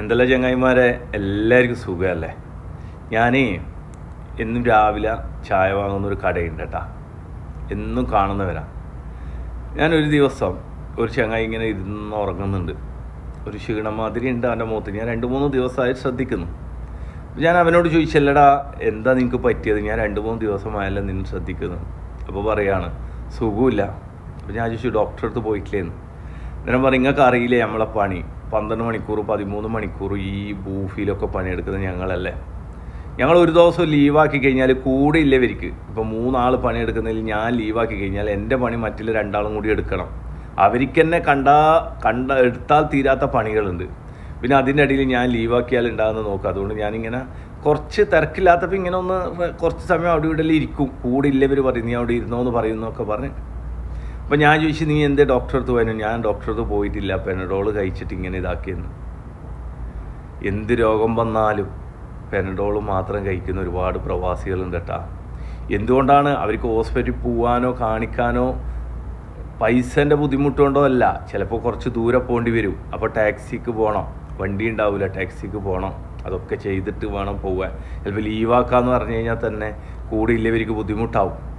എന്തെല്ലാം ചങ്ങായിമാരെ? എല്ലാവർക്കും സുഖമല്ലേ? ഞാൻ എന്നും രാവിലെ ചായ വാങ്ങുന്ന ഒരു കടയുണ്ട് കേട്ടാ. എന്നും കാണുന്നവരാ. ഞാനൊരു ദിവസം ഒരു ചങ്ങായി ഇങ്ങനെ ഇരുന്ന് ഉറങ്ങുന്നുണ്ട്. ഒരു ക്ഷീണം മാതിരി ഉണ്ട് അവന്റെ മുഖത്ത്. ഞാൻ രണ്ട് മൂന്ന് ദിവസമായി ശ്രദ്ധിക്കുന്നു. ഞാൻ അവനോട് ചോദിച്ചല്ലടാ എന്താ നിങ്ങൾക്ക് പറ്റിയത്? ഞാൻ രണ്ട് മൂന്ന് ദിവസമായല്ലോ നിന്ന് ശ്രദ്ധിക്കുന്നു. അപ്പോൾ പറയാണ് സുഖമില്ല അപ്പോൾ ഞാൻ ചോദിച്ചു ഡോക്ടറെ അടുത്ത് പോയിട്ടില്ലേന്ന്? അന്നേരം പറയും നിങ്ങൾക്ക് അറിയില്ലേ നമ്മളെ പണി? പന്ത്രണ്ട് മണിക്കൂർ പതിമൂന്ന് മണിക്കൂർ ഈ ബൂഫിലൊക്കെ പണിയെടുക്കുന്നത് ഞങ്ങളല്ലേ. ഞങ്ങൾ ഒരു ദിവസം ലീവാക്കി കഴിഞ്ഞാൽ കൂടെ ഇല്ല ഇവർക്ക്. ഇപ്പം മൂന്നാൾ പണിയെടുക്കുന്നതിൽ ഞാൻ ലീവാക്കി കഴിഞ്ഞാൽ എന്റെ പണി മറ്റുള്ള രണ്ടാളും കൂടി എടുക്കണം. അവർക്ക് തന്നെ കണ്ട എടുത്താൽ തീരാത്ത പണികളുണ്ട്. പിന്നെ അതിന്റെ ഇടയിൽ ഞാൻ ലീവാക്കിയാൽ ഉണ്ടാകുന്ന നോക്കുക അതുകൊണ്ട് ഞാനിങ്ങനെ കുറച്ച് തിരക്കില്ലാത്തപ്പോൾ ഇങ്ങനെ ഒന്ന് കുറച്ച് സമയം അവിടെ ഇവിടെ ഇരിക്കും. കൂടെ ഇല്ലവർ പറയും നീ അവിടെ ഇരുന്നോ എന്ന് പറയുന്നൊക്കെ പറഞ്ഞ് അപ്പം ഞാൻ ചോദിച്ചു നീ എന്തേ ഡോക്ടറെ അടുത്ത് പോയതിനു ഞാൻ ഡോക്ടറെ അടുത്ത് പോയിട്ടില്ല. പെനഡോൾ കഴിച്ചിട്ട് ഇങ്ങനെ ഇതാക്കിയെന്ന്. എന്ത് രോഗം വന്നാലും പെനഡോൾ മാത്രം കഴിക്കുന്ന ഒരുപാട് പ്രവാസികളുണ്ട് കേട്ടാ എന്തുകൊണ്ടാണ് അവർക്ക് ഹോസ്പിറ്റലിൽ പോവാനോ കാണിക്കാനോ പൈസന്റെ ബുദ്ധിമുട്ടുകൊണ്ടോ അല്ല ചിലപ്പോൾ കുറച്ച് ദൂരെ പോകേണ്ടി വരും. അപ്പോൾ ടാക്സിക്ക് പോകണം. വണ്ടി ഉണ്ടാവില്ല ടാക്സിക്ക് പോകണം. അതൊക്കെ ചെയ്തിട്ട് വേണം പോകാൻ ചിലപ്പോൾ ലീവാക്കാന്ന് പറഞ്ഞു കഴിഞ്ഞാൽ തന്നെ കൂടെ ഇല്ലവർക്ക് ബുദ്ധിമുട്ടാവും.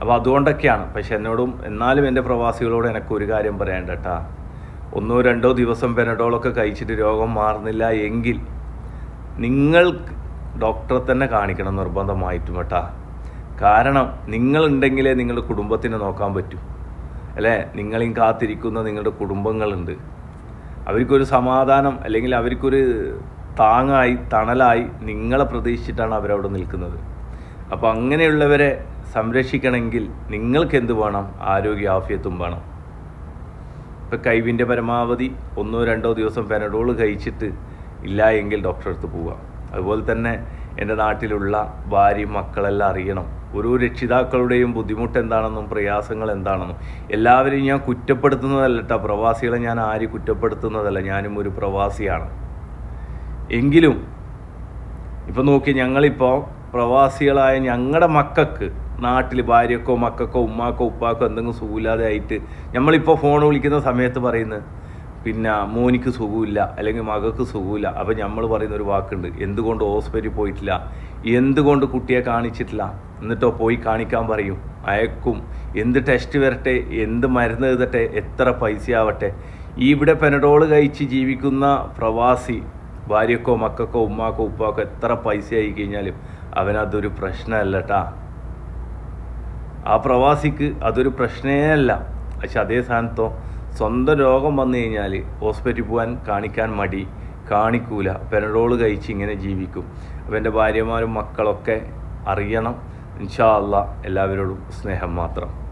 അപ്പോൾ അതുകൊണ്ടൊക്കെയാണ്. പക്ഷെ എന്നോടും എന്നാലും എന്റെ പ്രവാസികളോട് എനിക്ക് ഒരു കാര്യം പറയണ്ട കേട്ടാ. ഒന്നോ രണ്ടോ ദിവസം പെനഡോളൊക്കെ കഴിച്ചിട്ട് രോഗം മാറുന്നില്ല എങ്കിൽ നിങ്ങൾ ഡോക്ടറെ തന്നെ കാണിക്കണം നിർബന്ധമായിട്ടും കേട്ടാ. കാരണം നിങ്ങളുണ്ടെങ്കിലേ നിങ്ങളുടെ കുടുംബത്തിനെ നോക്കാൻ പറ്റൂ. അല്ലേ? നിങ്ങളെയും കാത്തിരിക്കുന്ന നിങ്ങളുടെ കുടുംബങ്ങളുണ്ട്. അവർക്കൊരു സമാധാനം അല്ലെങ്കിൽ അവർക്കൊരു താങ്ങായി തണലായി നിങ്ങളെ പ്രതീക്ഷിച്ചിട്ടാണ് അവരവിടെ നിൽക്കുന്നത്. അപ്പോൾ അങ്ങനെയുള്ളവരെ സംരക്ഷിക്കണമെങ്കിൽ നിങ്ങൾക്ക് എന്ത് വേണം? ആരോഗ്യ ആഫിയത്തും വേണം. ഇപ്പം കൈവിന്റെ പരമാവധി ഒന്നോ രണ്ടോ ദിവസം പെനഡോൾ കഴിച്ചിട്ട് ഇല്ല എങ്കിൽ ഡോക്ടറെ അടുത്ത് പോവുക. അതുപോലെ തന്നെ എന്റെ നാട്ടിലുള്ള ഭാര്യയും മക്കളെല്ലാം അറിയണം. ഓരോ രക്ഷിതാക്കളുടെയും ബുദ്ധിമുട്ട് എന്താണെന്നും പ്രയാസങ്ങൾ എന്താണെന്നും. എല്ലാവരെയും ഞാൻ കുറ്റപ്പെടുത്തുന്നതല്ല കേട്ടോ പ്രവാസികളെ ഞാൻ ആരും കുറ്റപ്പെടുത്തുന്നതല്ല. ഞാനും ഒരു പ്രവാസിയാണ്. എങ്കിലും ഇപ്പം നോക്കി ഞങ്ങളിപ്പോൾ പ്രവാസികളായ ഞങ്ങളുടെ മക്കൾക്ക് നാട്ടിൽ ഭാര്യക്കോ മക്കൾക്കോ ഉമ്മാക്കോ ഉപ്പാക്കോ എന്തെങ്കിലും സുഖമില്ലാതെ ആയിട്ട്. നമ്മളിപ്പോൾ ഫോൺ വിളിക്കുന്ന സമയത്ത് പറയുന്നത് പിന്നെ മോനിക്ക് സുഖമില്ല അല്ലെങ്കിൽ മകൾക്ക് സുഖമില്ല. അപ്പം നമ്മൾ പറയുന്ന ഒരു വാക്കുണ്ട് എന്തുകൊണ്ട് ഹോസ്പിറ്റലിൽ പോയിട്ടില്ല? എന്തുകൊണ്ട് കുട്ടിയെ കാണിച്ചിട്ടില്ല? എന്നിട്ടോ പോയി കാണിക്കാൻ പറയും. അയക്കും എന്ത് ടെസ്റ്റ് വരട്ടെ എന്ത് മരുന്ന് എഴുതട്ടെ എത്ര പൈസ ആവട്ടെ? ഇവിടെ പെനഡോൾ കഴിച്ച് ജീവിക്കുന്ന പ്രവാസി ഭാര്യക്കോ മക്കൾക്കോ ഉമ്മാക്കോ ഉപ്പാക്കോ എത്ര പൈസ ആയി കഴിഞ്ഞാലും അവനതൊരു പ്രശ്നമല്ല കേട്ടാ ആ പ്രവാസിക്ക് അതൊരു പ്രശ്നേ അല്ല. പക്ഷെ അതേ സ്ഥാനത്തോ സ്വന്തം രോഗം വന്നു കഴിഞ്ഞാൽ ഹോസ്പിറ്റലിൽ പോകാൻ കാണിക്കാൻ മടി. കാണിക്കൂല. പെനഡോൾ കഴിച്ച് ഇങ്ങനെ ജീവിക്കും. അപ്പോൾ എന്റെ ഭാര്യമാരും മക്കളൊക്കെ അറിയണം. ഇൻഷാ അല്ല എല്ലാവരോടും സ്നേഹം മാത്രം.